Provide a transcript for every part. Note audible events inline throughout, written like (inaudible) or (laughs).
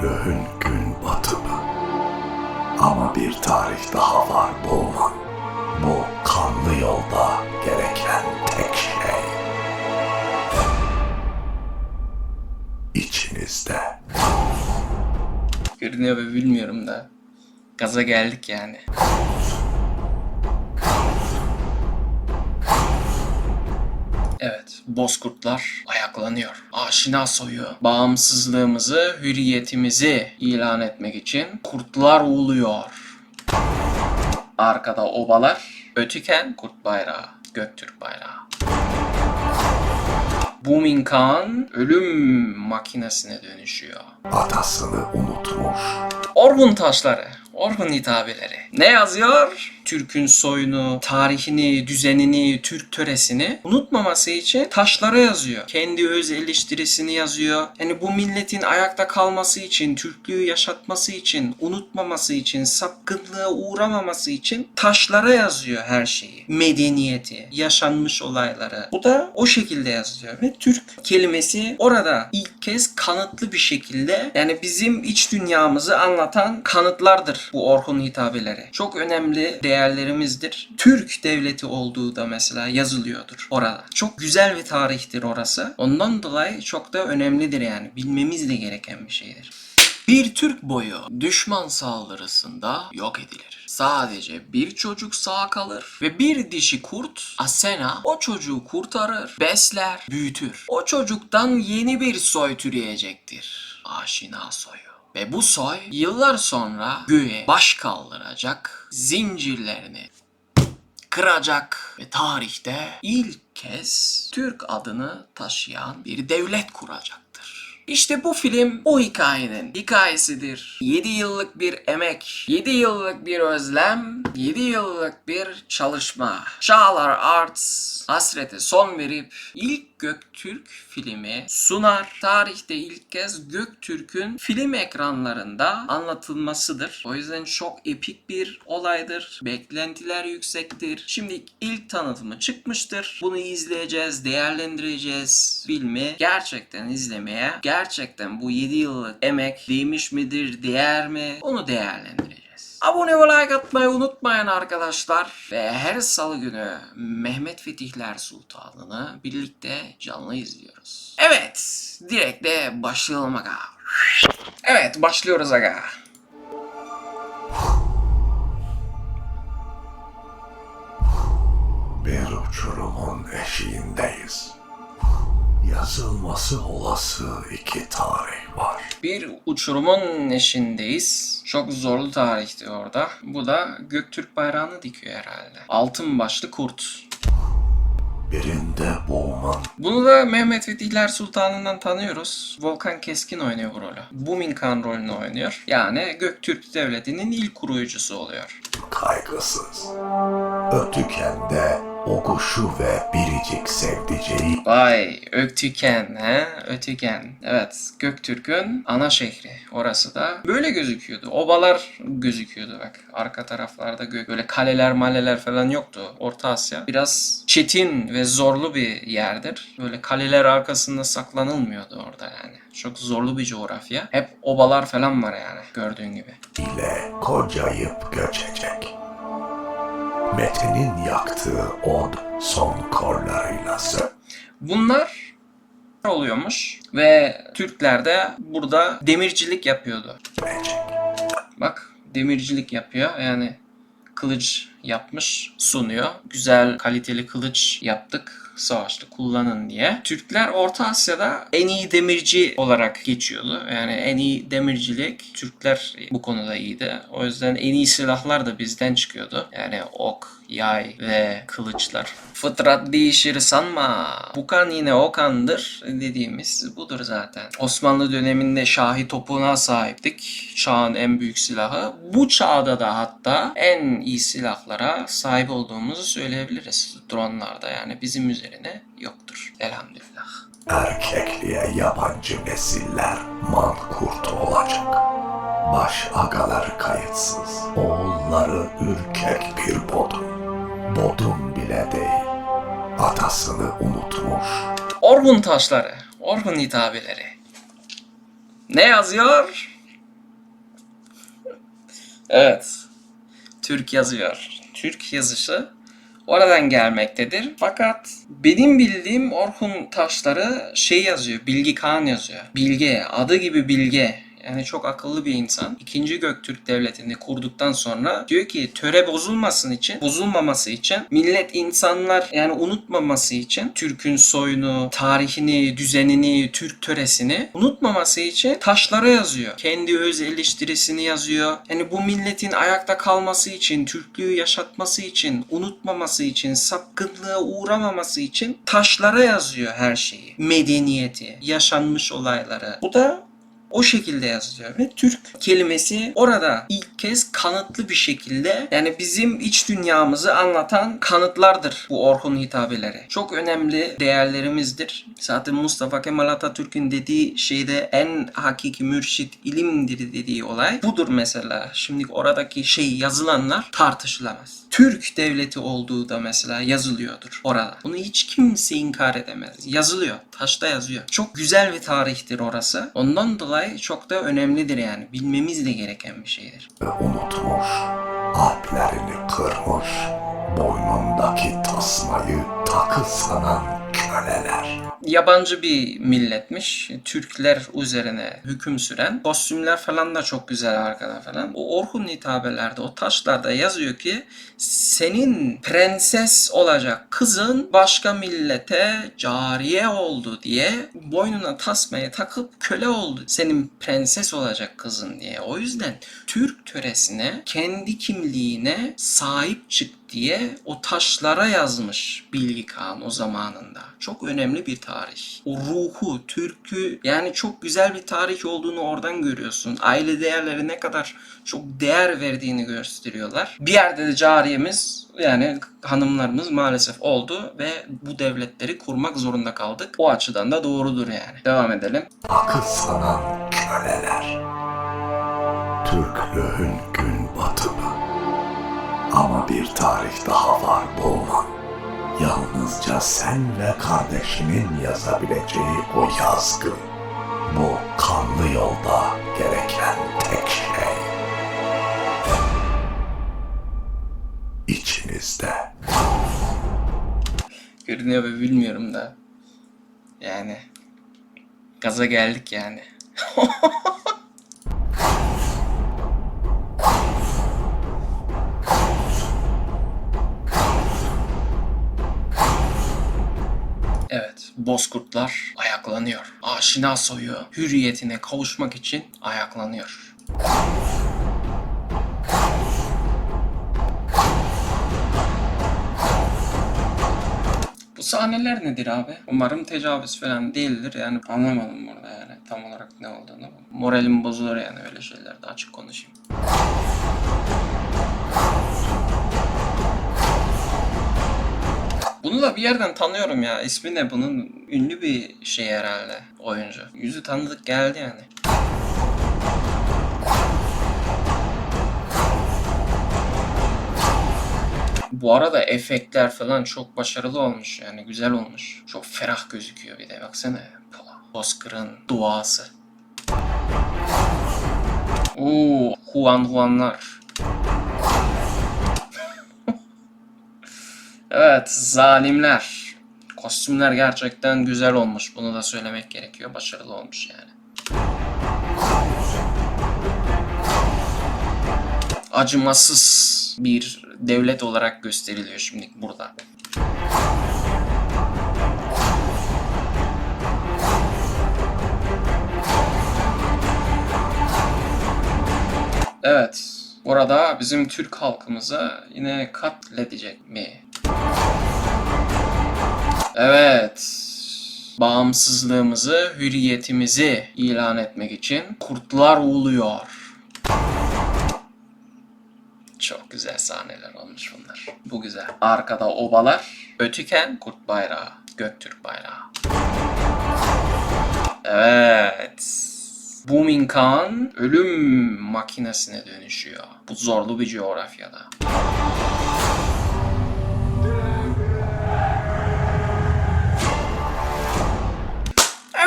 Köylüğün gün batımı. Ama bir tarih daha var Bowman. Bu kanlı yolda gereken tek şey. İçinizde. Görünüyor ve bilmiyorum da. Gaza geldik yani. Evet, bozkurtlar ayaklanıyor. Aşina soyu bağımsızlığımızı, hürriyetimizi ilan etmek için kurtlar uluyor. Arkada obalar, ötüken kurt bayrağı, Göktürk bayrağı. Booming Khan ölüm makinesine dönüşüyor. Atasını unutmuş. Orhun taşları, Orhun hitabeleri. Ne yazıyor? Türk'ün soyunu, tarihini, düzenini, Türk töresini unutmaması için taşlara yazıyor. Kendi öz eleştirisini yazıyor. Yani bu milletin ayakta kalması için, Türklüğü yaşatması için, unutmaması için, sapkınlığa uğramaması için taşlara yazıyor her şeyi. Medeniyeti, yaşanmış olayları. Bu da o şekilde yazıyor ve Türk kelimesi orada ilk kez kanıtlı bir şekilde yani bizim iç dünyamızı anlatan kanıtlardır bu Orhun hitabeleri. Çok önemli değerlerimizdir. Türk devleti olduğu da mesela yazılıyordur orada. Çok güzel bir tarihtir orası. Ondan dolayı çok da önemlidir yani. Bilmemiz de gereken bir şeydir. Bir Türk boyu düşman saldırısında yok edilir. Sadece bir çocuk sağ kalır ve bir dişi kurt Asena o çocuğu kurtarır, besler, büyütür. O çocuktan yeni bir soy türeyecektir. Aşina soyu. Ve bu soy yıllar sonra göğe baş kaldıracak, zincirlerini kıracak ve tarihte ilk kez Türk adını taşıyan bir devlet kuracaktır. İşte bu film o hikayenin hikayesidir. 7 yıllık bir emek, 7 yıllık bir özlem, 7 yıllık bir çalışma. Çağlar Arts hasrete son verip ilk Göktürk filmi sunar. Tarihte ilk kez Göktürk'ün film ekranlarında anlatılmasıdır. O yüzden çok epik bir olaydır. Beklentiler yüksektir. Şimdi ilk tanıtımı çıkmıştır. Bunu izleyeceğiz, değerlendireceğiz. Filmi gerçekten izlemeye, gerçekten bu 7 yıllık emek değmiş midir, değer mi? Onu değerlendireceğiz. Abone ve like atmayı unutmayın arkadaşlar. Ve her salı günü Mehmet Fetihler Sultanı'nı birlikte canlı izliyoruz. Evet, direkt de başlayalım aga. Evet, başlıyoruz aga. Bir uçurumun eşiğindeyiz. Yazılması olası iki tarih var. Bir uçurumun eşindeyiz. Çok zorlu tarihti orada. Bu da Göktürk bayrağını dikiyor herhalde. Altın başlı kurt. Birinde Bowman, Bunu da Mehmet Fetihler Sultanı'ndan tanıyoruz. Volkan Keskin oynuyor bu rolü. Bumin Khan rolünü oynuyor. Yani Göktürk Devleti'nin ilk kuruyucusu oluyor. kaygısız. Ötükende Oguş'u ve biricik sevdiceği Vay Öktüken he Ötüken. Evet Göktürk'ün ana şehri orası da. Böyle gözüküyordu. Obalar gözüküyordu bak. Arka taraflarda gök. Böyle kaleler maleler falan yoktu. Orta Asya. Biraz çetin ve zorlu bir yerdir. Böyle kaleler arkasında saklanılmıyordu orada yani. Çok zorlu bir coğrafya. Hep obalar falan var yani gördüğün gibi. ile kocayıp göçecek. Mete'nin yaktığı od son sönecek. Bunlar oluyormuş ve Türkler de burada demircilik yapıyordu. Bak demircilik yapıyor yani kılıç yapmış sunuyor. Güzel kaliteli kılıç yaptık savaşta kullanın diye. Türkler Orta Asya'da en iyi demirci olarak geçiyordu. Yani en iyi demircilik Türkler bu konuda iyiydi. O yüzden en iyi silahlar da bizden çıkıyordu. Yani ok, yay ve kılıçlar. Fıtrat değişir sanma. Bu kan yine o kandır dediğimiz budur zaten. Osmanlı döneminde Şahi topuğuna sahiptik. Çağın en büyük silahı. Bu çağda da hatta en iyi silahlara sahip olduğumuzu söyleyebiliriz. Dronlarda yani bizim üzerine yoktur. Elhamdülillah. Erkekliğe yabancı nesiller mal kurtu olacak. Baş agaları kayıtsız, oğulları ürkek bir bodum. Bodum bile değil, atasını unutmuş. Orhun taşları, Orhun hitabeleri. Ne yazıyor? Evet. Türk yazıyor. Türk yazışı oradan gelmektedir. Fakat benim bildiğim Orhun taşları şey yazıyor. Bilgi Kağan yazıyor. Bilge. Adı gibi Bilge. Yani çok akıllı bir insan. İkinci Göktürk Devleti'ni kurduktan sonra diyor ki töre bozulmasın için, bozulmaması için millet insanlar yani unutmaması için Türk'ün soyunu, tarihini, düzenini, Türk töresini unutmaması için taşlara yazıyor. Kendi öz eleştirisini yazıyor. Yani bu milletin ayakta kalması için, Türklüğü yaşatması için, unutmaması için, sapkınlığa uğramaması için taşlara yazıyor her şeyi. Medeniyeti, yaşanmış olayları. Bu da o şekilde yazılıyor ve Türk kelimesi orada ilk kez kanıtlı bir şekilde yani bizim iç dünyamızı anlatan kanıtlardır bu Orhun hitabeleri. Çok önemli değerlerimizdir. Zaten Mustafa Kemal Atatürk'ün dediği şeyde en hakiki mürşit ilimdir dediği olay budur mesela. Şimdi oradaki şey yazılanlar tartışılamaz. Türk devleti olduğu da mesela yazılıyordur orada. Bunu hiç kimse inkar edemez. Yazılıyor. Taşta yazıyor. Çok güzel bir tarihtir orası. Ondan dolayı çok da önemlidir yani. Bilmemiz de gereken bir şeydir. unutmuş, alplerini kırmış, boynundaki tasmayı takı sanan köleler. Yabancı bir milletmiş. Türkler üzerine hüküm süren. Kostümler falan da çok güzel arkada falan. O Orhun hitabelerde, o taşlarda yazıyor ki senin prenses olacak kızın başka millete cariye oldu diye boynuna tasmayı takıp köle oldu. Senin prenses olacak kızın diye. O yüzden Türk töresine, kendi kimliğine sahip çık diye o taşlara yazmış Bilgi Kağan o zamanında. Çok önemli bir tarih. O ruhu, türkü yani çok güzel bir tarih olduğunu oradan görüyorsun. Aile değerleri ne kadar çok değer verdiğini gösteriyorlar. Bir yerde de cariyemiz yani hanımlarımız maalesef oldu ve bu devletleri kurmak zorunda kaldık. O açıdan da doğrudur yani. Devam edelim. Takı sanan köleler. Türklüğün. Ama bir tarih daha var Boğman. Yalnızca sen ve kardeşinin yazabileceği o yazgın. Bu kanlı yolda gereken tek şey. İçinizde. Görünüyor ve bilmiyorum da. Yani gaza geldik yani. (laughs) Evet, bozkurtlar ayaklanıyor. Aşina soyu hürriyetine kavuşmak için ayaklanıyor. Bu sahneler nedir abi? Umarım tecavüz falan değildir. Yani anlamadım burada yani tam olarak ne olduğunu. Moralim bozulur yani öyle şeylerde açık konuşayım. Bunu da bir yerden tanıyorum ya. İsmi ne bunun? Ünlü bir şey herhalde oyuncu. Yüzü tanıdık geldi yani. Bu arada efektler falan çok başarılı olmuş yani güzel olmuş. Çok ferah gözüküyor bir de baksana. Bozkır'ın duası. Oo, Huan Huanlar. Evet, zalimler. Kostümler gerçekten güzel olmuş. Bunu da söylemek gerekiyor. Başarılı olmuş yani. acımasız bir devlet olarak gösteriliyor şimdi burada. Evet, burada bizim Türk halkımızı yine katledecek mi? Evet, bağımsızlığımızı, hürriyetimizi ilan etmek için kurtlar uluyor. Çok güzel sahneler olmuş bunlar. Bu güzel. Arkada obalar, ötüken kurt bayrağı, Göktürk bayrağı. Evet. Booming Khan ölüm makinesine dönüşüyor. Bu zorlu bir coğrafyada.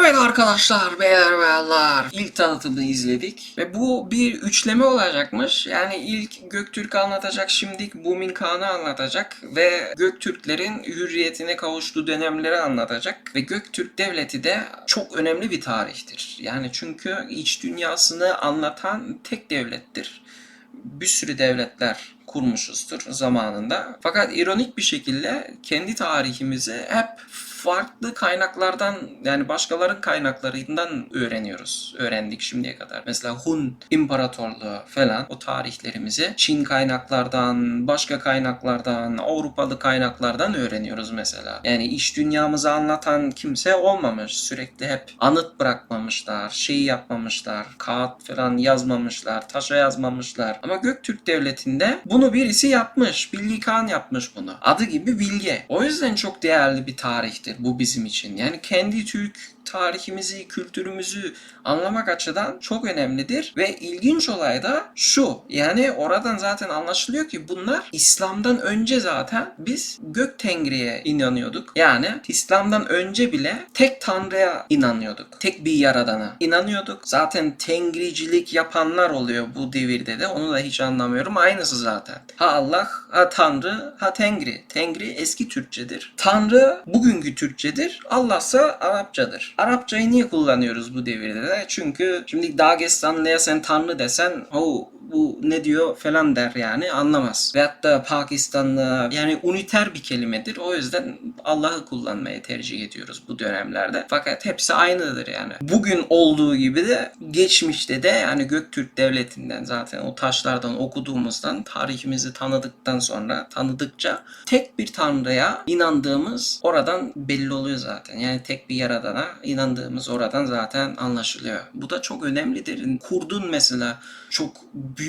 Evet arkadaşlar, beyler bayanlar. İlk tanıtımını izledik. Ve bu bir üçleme olacakmış. Yani ilk Göktürk anlatacak, şimdi Bumin Kağan'ı anlatacak. Ve Göktürklerin hürriyetine kavuştuğu dönemleri anlatacak. Ve Göktürk Devleti de çok önemli bir tarihtir. Yani çünkü iç dünyasını anlatan tek devlettir. Bir sürü devletler kurmuşuzdur zamanında. Fakat ironik bir şekilde kendi tarihimizi hep farklı kaynaklardan yani başkaların kaynaklarından öğreniyoruz. Öğrendik şimdiye kadar. Mesela Hun İmparatorluğu falan o tarihlerimizi Çin kaynaklardan, başka kaynaklardan, Avrupalı kaynaklardan öğreniyoruz mesela. Yani iş dünyamızı anlatan kimse olmamış. Sürekli hep anıt bırakmamışlar, şeyi yapmamışlar, kağıt falan yazmamışlar, taşa yazmamışlar. Ama Göktürk Devleti'nde bunu birisi yapmış. Bilgi Kağan yapmış bunu. Adı gibi bilge. O yüzden çok değerli bir tarihtir bu bizim için. Yani kendi Türk tarihimizi, kültürümüzü anlamak açıdan çok önemlidir. Ve ilginç olay da şu. Yani oradan zaten anlaşılıyor ki bunlar İslam'dan önce zaten biz gök tengriye inanıyorduk. Yani İslam'dan önce bile tek tanrıya inanıyorduk. Tek bir yaradana inanıyorduk. Zaten tengricilik yapanlar oluyor bu devirde de. Onu da hiç anlamıyorum. Aynısı zaten. Ha Allah, ha Tanrı, ha Tengri. Tengri eski Türkçedir. Tanrı bugünkü Türkçedir. Allah ise Arapçadır. Arapçayı niye kullanıyoruz bu devirde de? Çünkü şimdi Dagestanlı'ya sen Tanrı desen o bu ne diyor falan der yani anlamaz. Veyahut da Pakistanlı yani uniter bir kelimedir. O yüzden Allah'ı kullanmaya tercih ediyoruz bu dönemlerde. Fakat hepsi aynıdır yani. Bugün olduğu gibi de geçmişte de yani Göktürk Devleti'nden zaten o taşlardan okuduğumuzdan tarihimizi tanıdıktan sonra tanıdıkça tek bir tanrıya inandığımız oradan belli oluyor zaten. Yani tek bir yaradana inandığımız oradan zaten anlaşılıyor. Bu da çok önemlidir. Kurdun mesela çok büyük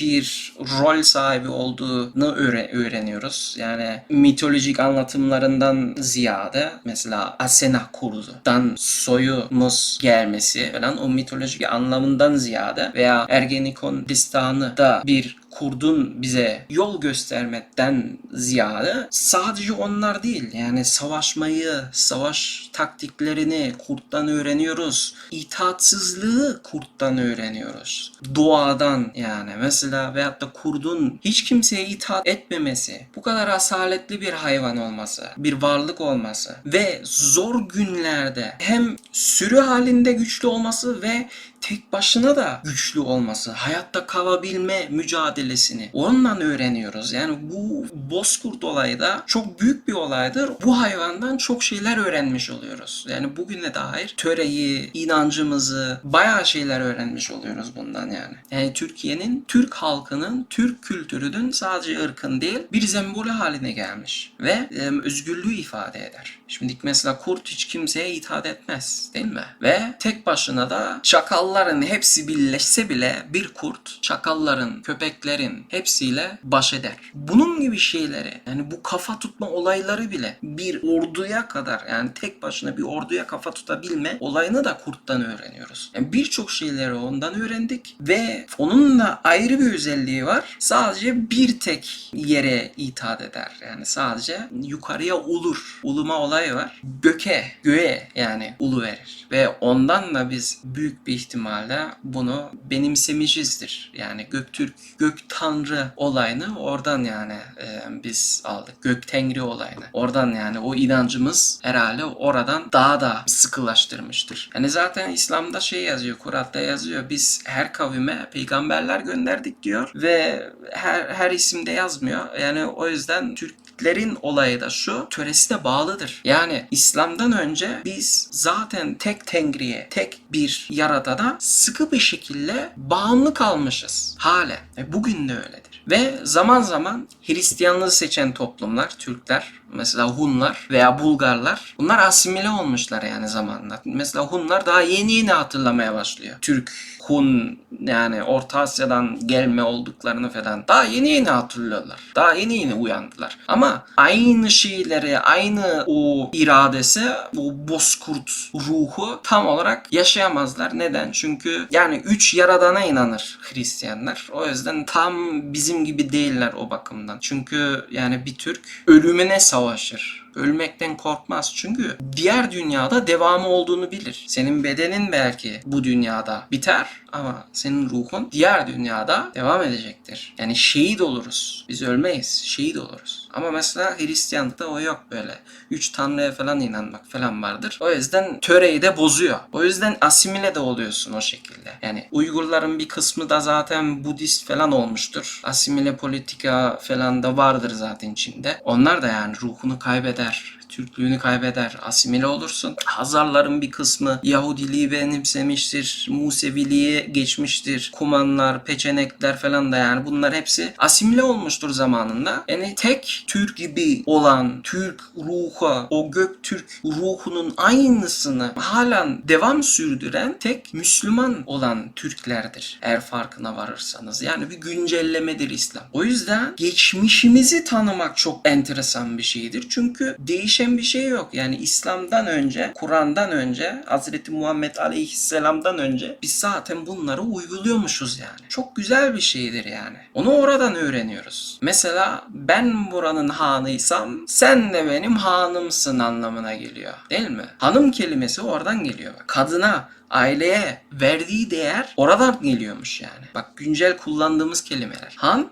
bir rol sahibi olduğunu öğre- öğreniyoruz. Yani mitolojik anlatımlarından ziyade mesela Asena kurdudan soyumuz gelmesi falan o mitolojik anlamından ziyade veya Ergenekon destanı da bir kurdun bize yol göstermekten ziyade sadece onlar değil yani savaşmayı, savaş taktiklerini kurttan öğreniyoruz. İtaatsızlığı kurttan öğreniyoruz. Doğadan yani mesela veyahut da kurdun hiç kimseye itaat etmemesi, bu kadar asaletli bir hayvan olması, bir varlık olması ve zor günlerde hem sürü halinde güçlü olması ve tek başına da güçlü olması, hayatta kalabilme mücadelesini ondan öğreniyoruz. Yani bu bozkurt olayı da çok büyük bir olaydır. Bu hayvandan çok şeyler öğrenmiş oluyoruz. Yani bugüne dair töreyi, inancımızı, bayağı şeyler öğrenmiş oluyoruz bundan yani. Yani Türkiye'nin, Türk halkının, Türk kültürünün sadece ırkın değil bir sembolü haline gelmiş ve e, özgürlüğü ifade eder. Şimdi mesela kurt hiç kimseye itaat etmez değil mi? Ve tek başına da çakalların hepsi birleşse bile bir kurt çakalların, köpeklerin hepsiyle baş eder. Bunun gibi şeyleri yani bu kafa tutma olayları bile bir orduya kadar yani tek başına bir orduya kafa tutabilme olayını da kurttan öğreniyoruz. Yani birçok şeyleri ondan öğrendik ve onun da ayrı bir özelliği var. Sadece bir tek yere itaat eder. Yani sadece yukarıya ulur. Uluma olay var. Göke, göğe yani ulu verir. Ve ondan da biz büyük bir ihtimalle bunu benimsemişizdir. Yani Göktürk, Gök Tanrı olayını oradan yani e, biz aldık. Gök Tengri olayını. Oradan yani o inancımız herhalde oradan daha da sıkılaştırmıştır. Yani zaten İslam'da şey yazıyor, Kur'an'da yazıyor. Biz her kavime peygamberler gönderdik diyor ve her her isimde yazmıyor. Yani o yüzden Türklerin olayı da şu, töresine bağlıdır. Yani İslam'dan önce biz zaten tek Tengri'ye, tek bir yaradana sıkı bir şekilde bağımlı kalmışız. Hale. E bugün de öyledir. Ve zaman zaman Hristiyanlığı seçen toplumlar, Türkler, mesela Hunlar veya Bulgarlar bunlar asimile olmuşlar yani zamanla. Mesela Hunlar daha yeni yeni hatırlamaya başlıyor. Türk, Hun yani Orta Asya'dan gelme olduklarını falan daha yeni yeni hatırlıyorlar. Daha yeni yeni uyandılar. Ama aynı şeyleri, aynı o iradesi, o bozkurt ruhu tam olarak yaşayamazlar. Neden? Çünkü yani üç yaradana inanır Hristiyanlar. O yüzden tam bizim gibi değiller o bakımdan. Çünkü yani bir Türk ölümüne savaşır. Ölmekten korkmaz. Çünkü diğer dünyada devamı olduğunu bilir. Senin bedenin belki bu dünyada biter ama senin ruhun diğer dünyada devam edecektir. Yani şehit oluruz. Biz ölmeyiz. Şehit oluruz. Ama mesela Hristiyanlıkta o yok böyle. Üç tanrıya falan inanmak falan vardır. O yüzden töreyi de bozuyor. O yüzden asimile de oluyorsun o şekilde. Yani Uygurların bir kısmı da zaten Budist falan olmuştur. Asimile politika falan da vardır zaten içinde. Onlar da yani ruhunu kaybeder. Türklüğünü kaybeder, asimile olursun. Hazarların bir kısmı Yahudiliği benimsemiştir, Museviliğe geçmiştir. Kumanlar, Peçenekler falan da yani bunlar hepsi asimile olmuştur zamanında. Yani tek Türk gibi olan Türk ruhu, o Göktürk ruhunun aynısını halen devam sürdüren tek Müslüman olan Türklerdir. Eğer farkına varırsanız. Yani bir güncellemedir İslam. O yüzden geçmişimizi tanımak çok enteresan bir şeydir. Çünkü değişen bir şey yok. Yani İslam'dan önce, Kur'an'dan önce, Hazreti Muhammed Aleyhisselam'dan önce biz zaten bunları uyguluyormuşuz yani. Çok güzel bir şeydir yani. Onu oradan öğreniyoruz. Mesela ben buranın hanıysam sen de benim hanımsın anlamına geliyor. Değil mi? Hanım kelimesi oradan geliyor. Kadına aileye verdiği değer oradan geliyormuş yani. Bak güncel kullandığımız kelimeler. Han,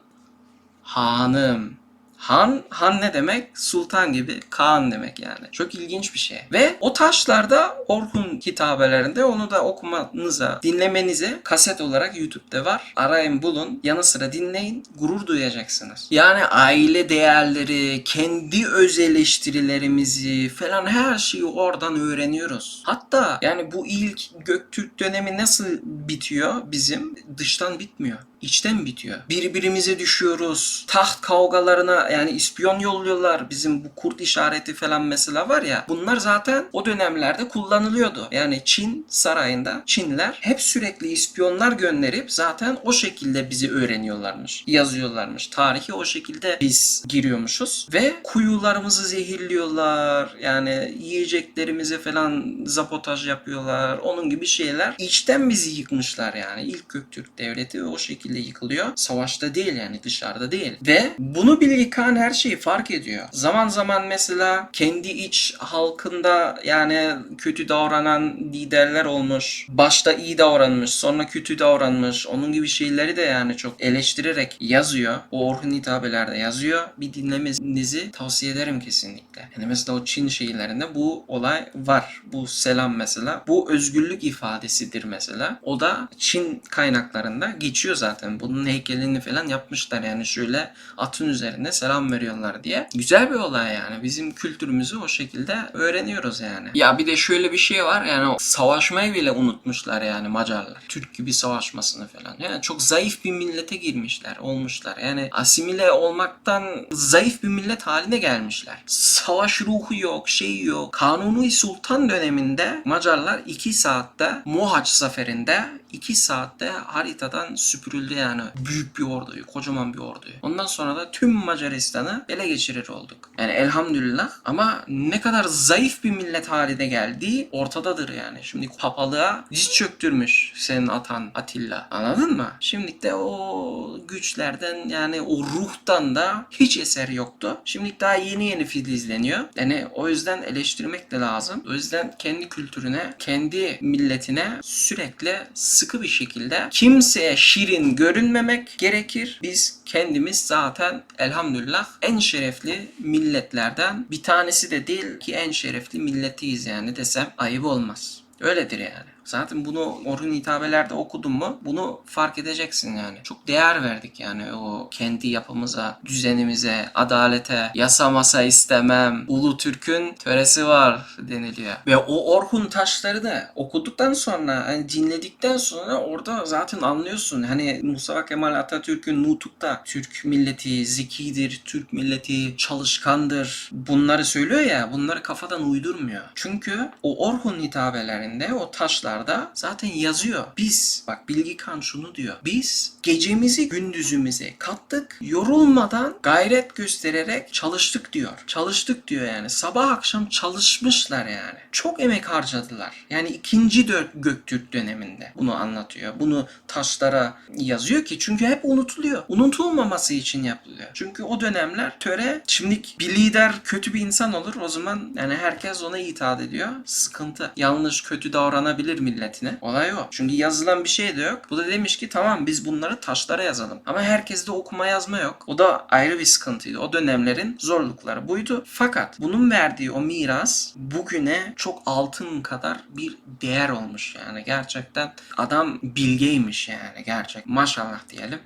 hanım. Han, han ne demek? Sultan gibi Kaan demek yani. Çok ilginç bir şey. Ve o taşlarda Orhun kitabelerinde onu da okumanıza, dinlemenize kaset olarak YouTube'da var. Arayın bulun, yanı sıra dinleyin, gurur duyacaksınız. Yani aile değerleri, kendi öz eleştirilerimizi falan her şeyi oradan öğreniyoruz. Hatta yani bu ilk Göktürk dönemi nasıl bitiyor bizim? Dıştan bitmiyor. İçten bitiyor. Birbirimize düşüyoruz. Taht kavgalarına yani ispiyon yolluyorlar. Bizim bu kurt işareti falan mesela var ya. Bunlar zaten o dönemlerde kullanılıyordu. Yani Çin sarayında Çinler hep sürekli ispiyonlar gönderip zaten o şekilde bizi öğreniyorlarmış. Yazıyorlarmış. Tarihi o şekilde biz giriyormuşuz. Ve kuyularımızı zehirliyorlar. Yani yiyeceklerimize falan zapotaj yapıyorlar. Onun gibi şeyler. İçten bizi yıkmışlar yani. İlk Göktürk devleti o şekilde yıkılıyor. Savaşta değil yani dışarıda değil. Ve bunu bile yıkan her şeyi fark ediyor. Zaman zaman mesela kendi iç halkında yani kötü davranan liderler olmuş. Başta iyi davranmış sonra kötü davranmış. Onun gibi şeyleri de yani çok eleştirerek yazıyor. O Orhun hitabelerde yazıyor. Bir dinlemenizi tavsiye ederim kesinlikle. Yani mesela o Çin şeylerinde bu olay var. Bu selam mesela. Bu özgürlük ifadesidir mesela. O da Çin kaynaklarında geçiyor zaten. Bunun heykelini falan yapmışlar yani şöyle atın üzerinde selam veriyorlar diye. Güzel bir olay yani. Bizim kültürümüzü o şekilde öğreniyoruz yani. Ya bir de şöyle bir şey var yani savaşmayı bile unutmuşlar yani Macarlar. Türk gibi savaşmasını falan. Yani çok zayıf bir millete girmişler, olmuşlar. Yani asimile olmaktan zayıf bir millet haline gelmişler. Savaş ruhu yok, şey yok. Kanuni Sultan döneminde Macarlar 2 saatte Mohaç zaferinde 2 saatte haritadan süpürüldü yani. Büyük bir orduyu, kocaman bir orduyu. Ondan sonra da tüm Macaristan'ı ele geçirir olduk. Yani elhamdülillah ama ne kadar zayıf bir millet haline geldiği ortadadır yani. Şimdi papalığa diz çöktürmüş senin atan Atilla. Anladın mı? Şimdi de o güçlerden yani o ruhtan da hiç eser yoktu. Şimdi daha yeni yeni filizleniyor. Yani o yüzden eleştirmek de lazım. O yüzden kendi kültürüne, kendi milletine sürekli sıkı bir şekilde kimseye şirin görünmemek gerekir. Biz kendimiz zaten elhamdülillah en şerefli milletlerden bir tanesi de değil ki en şerefli milletiyiz yani desem ayıp olmaz. Öyledir yani. Zaten bunu Orhun hitabelerde okudun mu bunu fark edeceksin yani. Çok değer verdik yani o kendi yapımıza, düzenimize, adalete, yasa masa istemem, Ulu Türk'ün töresi var deniliyor. Ve o Orhun taşları da okuduktan sonra, hani dinledikten sonra orada zaten anlıyorsun. Hani Mustafa Kemal Atatürk'ün Nutuk'ta Türk milleti zekidir, Türk milleti çalışkandır. Bunları söylüyor ya, bunları kafadan uydurmuyor. Çünkü o Orhun hitabelerinde, o taşlarda kitaplarda zaten yazıyor. Biz, bak Bilgi Kan şunu diyor. Biz gecemizi gündüzümüze kattık. Yorulmadan gayret göstererek çalıştık diyor. Çalıştık diyor yani. Sabah akşam çalışmışlar yani. Çok emek harcadılar. Yani ikinci dö- Göktürk döneminde bunu anlatıyor. Bunu taşlara yazıyor ki çünkü hep unutuluyor. Unutulmaması için yapılıyor. Çünkü o dönemler töre şimdi bir lider kötü bir insan olur o zaman yani herkes ona itaat ediyor. Sıkıntı. Yanlış kötü davranabilir milletine. Olay o. Çünkü yazılan bir şey de yok. Bu da demiş ki tamam biz bunları taşlara yazalım. Ama herkeste okuma yazma yok. O da ayrı bir sıkıntıydı. O dönemlerin zorlukları buydu. Fakat bunun verdiği o miras bugüne çok altın kadar bir değer olmuş yani. Gerçekten adam bilgeymiş yani gerçek. Maşallah diyelim.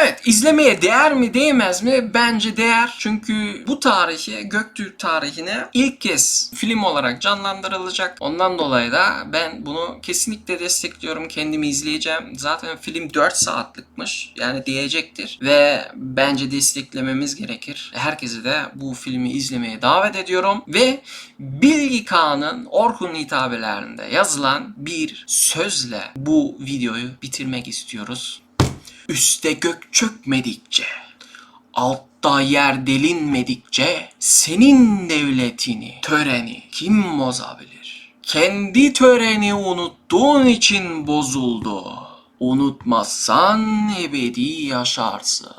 Evet izlemeye değer mi değmez mi? Bence değer. Çünkü bu tarihi Göktürk tarihine ilk kez film olarak canlandırılacak. Ondan dolayı da ben bunu kesinlikle destekliyorum. Kendimi izleyeceğim. Zaten film 4 saatlikmiş. Yani diyecektir. Ve bence desteklememiz gerekir. Herkese de bu filmi izlemeye davet ediyorum. Ve Bilgi Kağan'ın Orhun hitabelerinde yazılan bir sözle bu videoyu bitirmek istiyoruz. Üste gök çökmedikçe, altta yer delinmedikçe senin devletini, töreni kim bozabilir? Kendi töreni unuttuğun için bozuldu. Unutmazsan ebedi yaşarsın.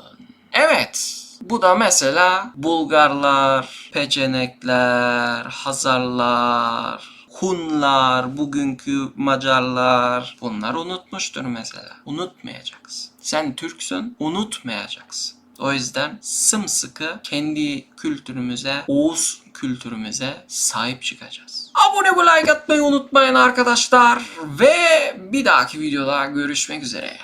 Evet, bu da mesela Bulgarlar, Peçenekler, Hazarlar, Hunlar, bugünkü Macarlar bunlar unutmuştur mesela. Unutmayacaksın. Sen Türksün, unutmayacaksın. O yüzden sımsıkı kendi kültürümüze, Oğuz kültürümüze sahip çıkacağız. Abone ve like atmayı unutmayın arkadaşlar. Ve bir dahaki videoda görüşmek üzere.